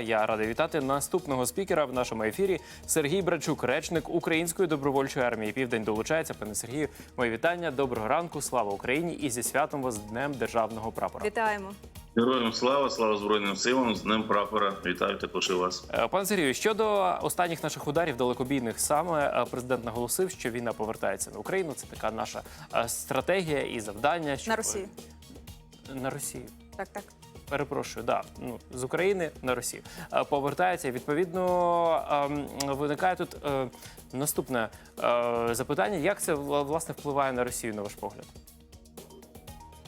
Я радий вітати наступного спікера в нашому ефірі. Сергій Брачук, речник Української добровольчої армії. Південь долучається. Пане Сергію, моє вітання. Доброго ранку. Слава Україні! І зі святом вас з Днем Державного прапора. Вітаємо. Героям слава, слава Збройним силам з Днем прапора. Вітаю також і вас. Е, Пане Сергію, щодо останніх наших ударів далекобійних, саме е, президент наголосив, що війна повертається на Україну. Це така наша е, стратегія і завдання. щоб- На Росію. На Росію. Так, так. Перепрошую, да ну з України на Росію Е, повертається. Відповідно, ем, виникає тут е, наступне е, запитання: як це власне впливає на Росію, на ваш погляд?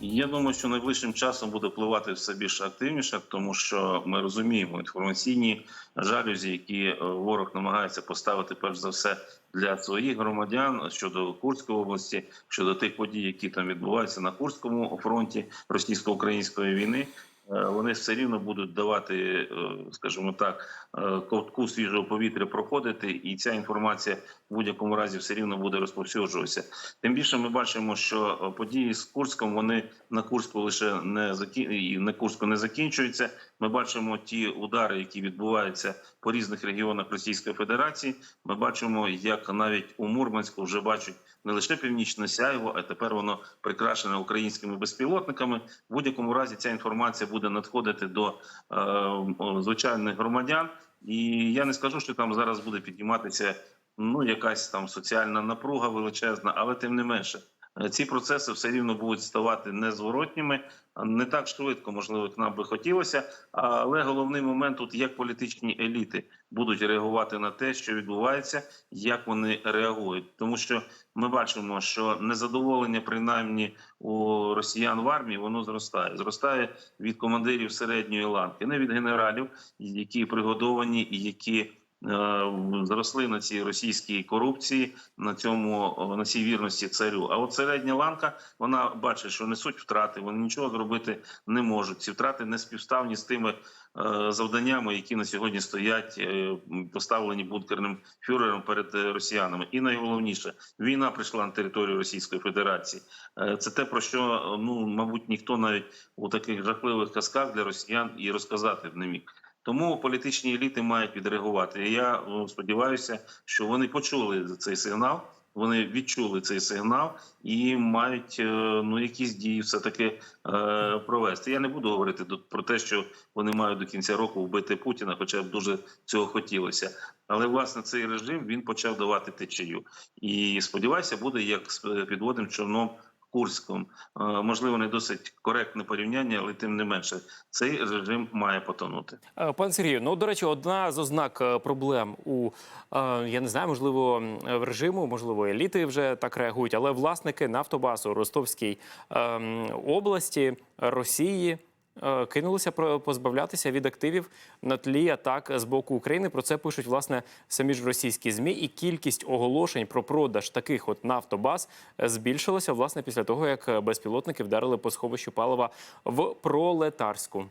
Я думаю, що найближчим часом буде впливати все більше активніше, тому що ми розуміємо інформаційні жалюзі, які ворог намагається поставити перш за все для своїх громадян щодо Курської області, щодо тих подій, які там відбуваються на Курському фронті російсько-української війни. Е, Вони все рівно будуть давати, е, скажімо так, е, ковтку свіжого повітря проходити, і ця інформація в будь-якому разі все рівно буде розповсюджуватися. Тим більше ми бачимо, що е, події з Курськом вони на Курську лише не закі... на Курську не закінчуються. Ми бачимо ті удари, які відбуваються по різних регіонах Російської Федерації. Ми бачимо, як навіть у Мурманську вже бачать не лише північне сяйво, а тепер воно прикрашене українськими безпілотниками. В будь-якому разі ця інформація буде надходити до е, звичайних громадян. І я не скажу, що там зараз буде підніматися ну якась там соціальна напруга величезна, але тим не менше. е, Ці процеси все рівно будуть ставати незворотніми, не так швидко, можливо, як нам би хотілося. Але головний момент тут як політичні еліти будуть реагувати на те, що відбувається, як вони реагують, тому що ми бачимо, що незадоволення, принаймні у росіян в армії, воно зростає. Зростає від командирів середньої ланки, не від генералів, які пригодовані і які. Е, Зросли на цій російській корупції, на цьому на цій вірності царю. А от середня ланка вона бачить, що несуть втрати, вони нічого зробити не можуть. Ці втрати не співставні з тими е, завданнями, які на сьогодні стоять е, поставлені бункерним фюрером перед е, росіянами. І найголовніше, війна прийшла на територію Російської Федерації. Е, Це те про що е, ну мабуть ніхто навіть у таких жахливих казках для росіян і розказати не міг. Тому політичні еліти мають відреагувати. І Я е, сподіваюся, що вони почули цей сигнал. Вони відчули цей сигнал і мають е, ну якісь дії все таки е, провести. Я не буду говорити тут про те, що вони мають до кінця року вбити Путіна, хоча б дуже цього хотілося. Але власне цей режим він почав давати течію. І сподіваюся, буде як з е, підводним човном. Курськом Е, можливо не досить коректне порівняння, але тим не менше цей режим має потонути. Пан Сергію, ну до речі, одна з ознак е, проблем у е, я не знаю, можливо, в режиму, можливо, еліти вже так реагують, але власники Нафтобасу Ростовській ем, області Росії. Е, Кинулися позбавлятися від активів на тлі атак з боку України. Про це пишуть власне самі ж російські змі, і кількість оголошень про продаж таких от нафтобаз збільшилася власне після того, як безпілотники вдарили по сховищу палива в пролетарську.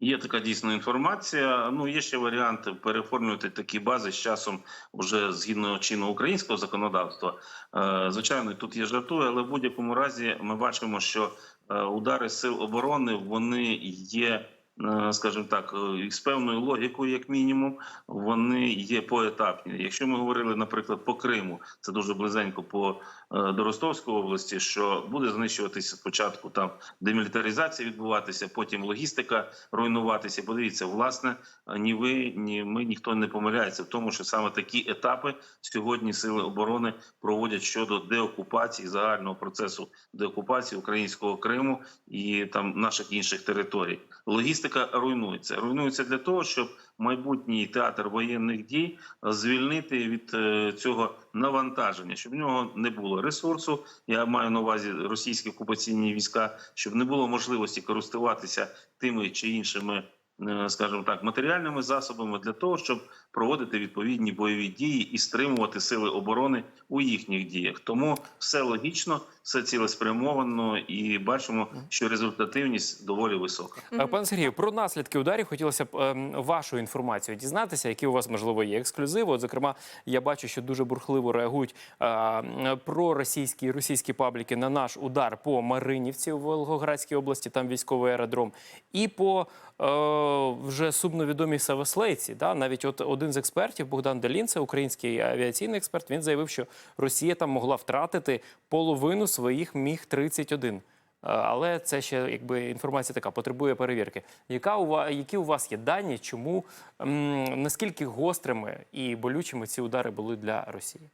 Є така дійсна інформація. Ну є ще варіанти переоформлювати такі бази з часом, вже згідно чинного українського законодавства. Е, Звичайно, тут є жартує, але в будь-якому разі ми бачимо, що удари сил оборони вони є. Е, Скажімо так, е, з певною логікою, як мінімум, вони є поетапні. Якщо ми говорили, наприклад, по Криму, це дуже близенько по е, до Ростовської області, що буде знищуватися спочатку там демілітаризація відбуватися, потім логістика руйнуватися. Подивіться, власне, ні ви, ні ми ніхто не помиляється в тому, що саме такі етапи сьогодні сили оборони проводять щодо деокупації загального процесу деокупації українського Криму і там наших інших територій. Логістика руйнується. Руйнується для того, щоб майбутній театр воєнних дій звільнити від е, цього навантаження, щоб в нього не було ресурсу. Я маю на увазі російські окупаційні війська, щоб не було можливості користуватися тими чи іншими. Е, Скажімо так, матеріальними засобами для того, щоб проводити відповідні бойові дії і стримувати сили оборони у їхніх діях. Тому все логічно, все цілеспрямовано і бачимо, що результативність доволі висока. Пане Сергію, про наслідки ударів хотілося б ем, вашу інформацію дізнатися, які у вас можливо є ексклюзиви. От, зокрема, я бачу, що дуже бурхливо реагують е, про російські і російські пабліки на наш удар по Маринівці у Волгоградській області, там військовий аеродром, і по вже сумновідомій Савослейці. Да? Навіть от один з експертів, Богдан Делін, це український авіаційний експерт, він заявив, що Росія там могла втратити половину своїх міг 31 Е, Але це ще якби інформація така потребує перевірки. Яка у вас, які у вас є дані? Чому м, наскільки гострими і болючими ці удари були для Росії?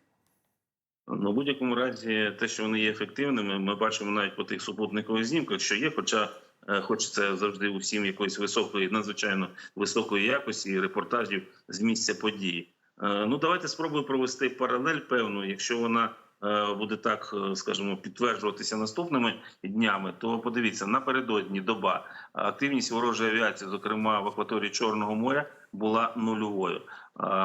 Ну, будь-якому разі, те, що вони є ефективними, ми бачимо навіть по тих супутникових знімках, що є, хоча е, хочеться завжди усім якоїсь високої, надзвичайно високої якості репортажів з місця події. Е, Ну, давайте спробую провести паралель певну, якщо вона е, буде так, е, скажімо, підтверджуватися наступними днями, то подивіться напередодні доба активність ворожої авіації, зокрема в акваторії Чорного моря, була нульовою.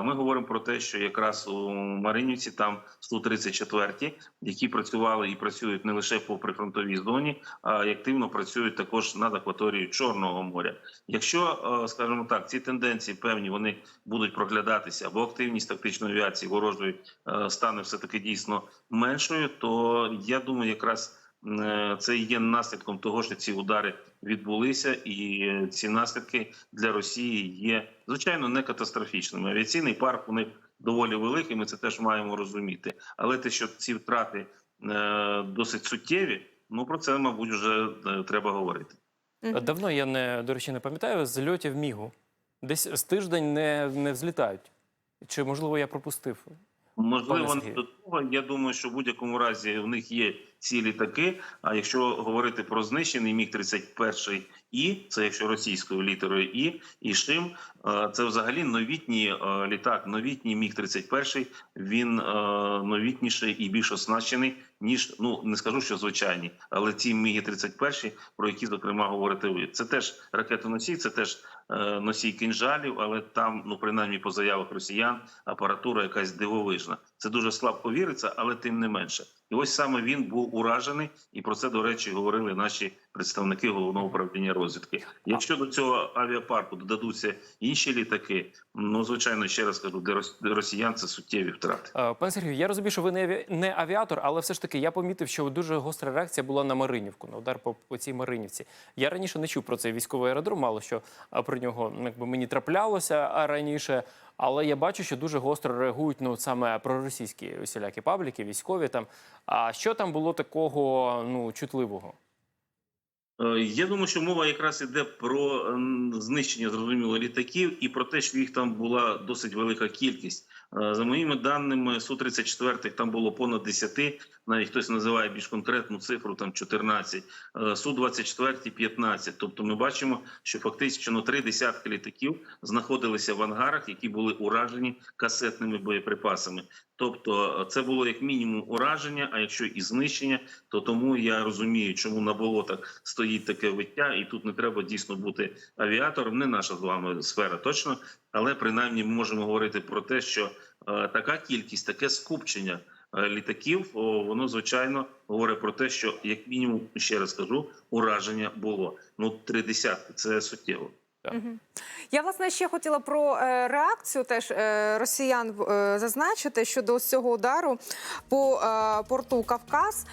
Ми говоримо про те, що якраз у Маринівці там 134-ті, які працювали і працюють не лише по прифронтовій зоні, а й активно працюють також над акваторією Чорного моря. Якщо, е, скажімо так, ці тенденції певні вони будуть проглядатися, або активність тактичної авіації ворожої е, стане все таки дійсно меншою, то я думаю, якраз це є наслідком того, що ці удари відбулися, і е, ці наслідки для Росії є звичайно не катастрофічними. Авіаційний парк у них доволі великий. Ми це теж маємо розуміти. Але те, що ці втрати е, досить суттєві, ну про це, мабуть, вже е, треба говорити. Давно я не до речі не пам'ятаю зльотів мігу. Десь з тиждень не, не взлітають. Чи можливо я пропустив? Можливо, не до того. Я думаю, що в будь-якому разі в них є ці літаки. А якщо говорити про знищений міг 31 і це якщо російською літерою і і Шим, е, це взагалі новітній е, літак. Новітній міг 31 Він е, новітніший і більш оснащений ніж ну не скажу, що звичайні, але ці міги 31 про які зокрема говорите ви. Це теж ракетоносій, це теж носій кинжалів, але там, ну принаймні по заявах росіян, апаратура якась дивовижна. Це дуже слабко віриться, але тим не менше. І ось саме він був уражений, і про це до речі говорили наші представники головного управління розвідки. Якщо до цього авіапарку додадуться інші літаки, ну звичайно, ще раз кажу, для рос- росіян це суттєві втрати. Е, Пане Сергію, я розумію, що ви не, аві... не авіатор, але все ж таки я помітив, що дуже гостра реакція була на Маринівку, на удар по, по цій Маринівці. Я раніше не чув про цей військовий аеродром, мало що про нього якби мені траплялося а, раніше. Але я бачу, що дуже гостро реагують ну саме проросійські усілякі пабліки, військові там. А що там було такого ну чутливого? Е, Я думаю, що мова якраз іде про ем, знищення зрозуміло літаків і про те, що їх там була досить велика кількість. Е, За моїми даними, су 34 там було понад 10, навіть хтось називає більш конкретну цифру, там 14, е, су 24 15. Тобто, ми бачимо, що фактично три десятки літаків знаходилися в ангарах, які були уражені касетними боєприпасами. Тобто, е, це було як мінімум ураження. А якщо і знищення, то тому я розумію, чому на болотах стоїть таке виття, і тут не треба дійсно бути авіатором. Не наша з вами сфера точно, але принаймні ми можемо говорити про те, що е, така кількість, таке скупчення е, літаків, о, воно звичайно говорить про те, що як мінімум ще раз кажу, ураження було. Ну три десятки це суттєво. Мгм. Я власне ще хотіла про е, реакцію теж е, росіян е, зазначити щодо ось цього удару по порту Кавказ.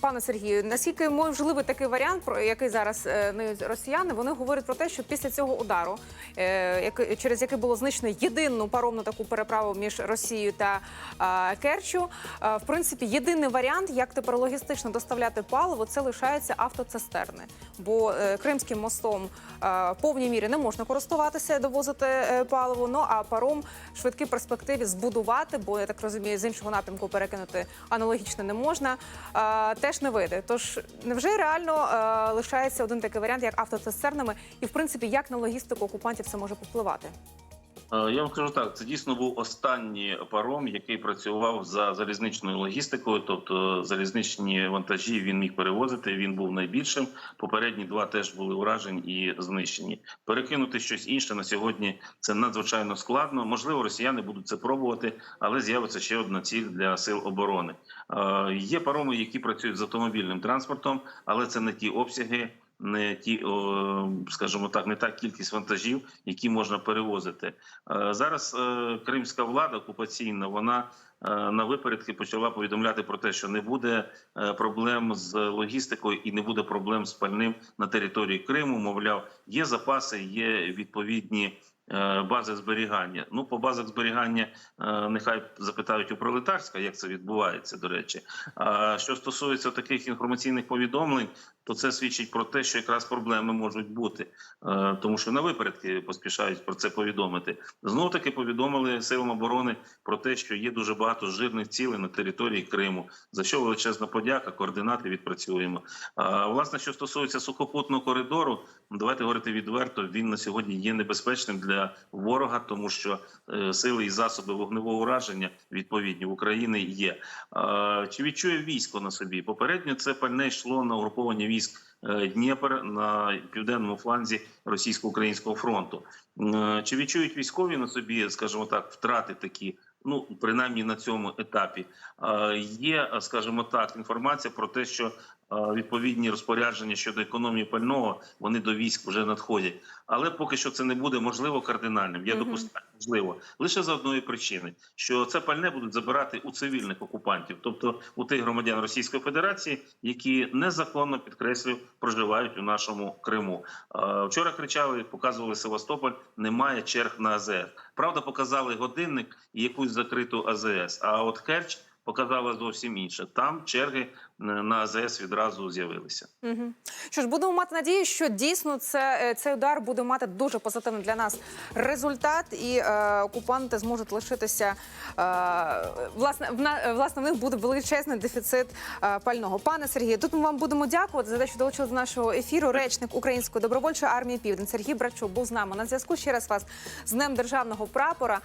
Пане Сергію, наскільки можливий такий варіант, про який зараз е, росіяни, вони говорять про те, що після цього удару, е, який- через який було знищено єдину паромну таку переправу між Росією та Керчу, е, в принципі, єдиний варіант, як тепер логістично доставляти паливо, це лишаються автоцистерни. Бо Кримським мостом в повній мірі не можна користуватися, довозити паливо. Ну а паром в швидкій перспективі збудувати, бо я так розумію, з іншого напрямку перекинути аналогічно не можна. Теж не вийде. Тож невже реально е, лишається один такий варіант, як автоцистернами, і в принципі як на логістику окупантів це може повпливати? Е, Я вам скажу так, це дійсно був останній паром, який працював за залізничною логістикою, тобто залізничні вантажі він міг перевозити. Він був найбільшим. Попередні два теж були уражені і знищені. Перекинути щось інше на сьогодні це надзвичайно складно. Можливо, росіяни будуть це пробувати, але з'явиться ще одна ціль для сил оборони. Е, Є пароми, які працюють з автомобільним транспортом, але це не ті обсяги. Не ті, скажімо так, не та кількість вантажів, які можна перевозити. Е, Зараз е, кримська влада окупаційна вона е, на випередки почала повідомляти про те, що не буде проблем з логістикою і не буде проблем з пальним на території Криму. Мовляв, є запаси, є відповідні. Бази зберігання. Ну, по базах зберігання нехай запитають у пролетарська, як це відбувається. До речі, а що стосується таких інформаційних повідомлень, то це свідчить про те, що якраз проблеми можуть бути, Е, тому що на випередки поспішають про це повідомити. Знов таки повідомили силам оборони про те, що є дуже багато жирних цілей на території Криму. За що величезна подяка, координати відпрацюємо. Власне, що стосується сухопутного коридору, давайте говорити відверто. Він на сьогодні є небезпечним для ворога, тому що е, сили і засоби вогневого ураження відповідні в Україні є. Чи відчує військо на собі? Попередньо це пальне йшло на угруповання військ е, Дніпр на південному фланзі російсько-українського фронту. Е, Чи відчують військові на собі, скажімо так, втрати такі? Ну, принаймні на цьому етапі Е, є, скажімо так, інформація про те, що відповідні розпорядження щодо економії пального вони до військ вже надходять. Але поки що це не буде можливо кардинальним. Я допускаю, можливо лише за одної причини, що це пальне будуть забирати у цивільних окупантів, тобто у тих громадян Російської Федерації, які незаконно підкреслюю проживають у нашому Криму. Вчора кричали, показували Севастополь. Немає черг на АЗС. Правда, показали годинник і якусь закриту АЗС. А от Керч показала зовсім інше. Там черги на АЗС відразу з'явилися. Угу. Що ж, будемо мати надію, що дійсно це, е, цей удар буде мати дуже позитивний для нас результат, і е, окупанти зможуть лишитися. Е, власне, в, на, власне, в них буде величезний дефіцит е, пального. Пане Сергію, тут ми вам будемо дякувати за те, що долучили до нашого ефіру. Речник Української добровольчої армії Південь Сергій Брачук був з нами на зв'язку. Ще раз вас з Днем державного прапора.